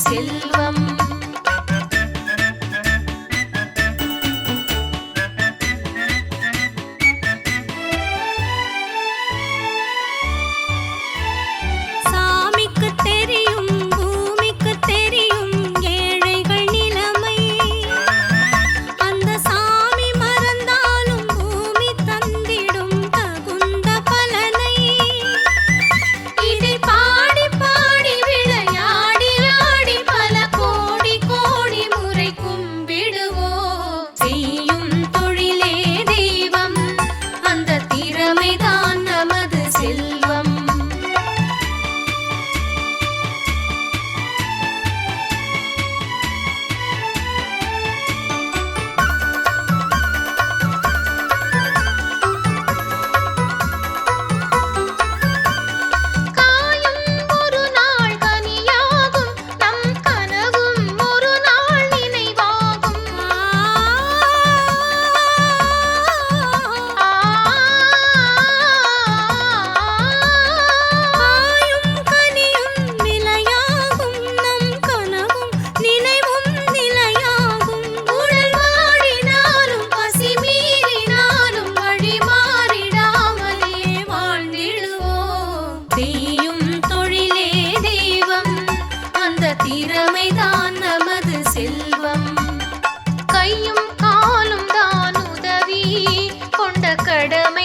Selvam. see you. கருணைதான் நமது செல்வம். கையும் காலும் தான் உதவி கொண்ட கடமை.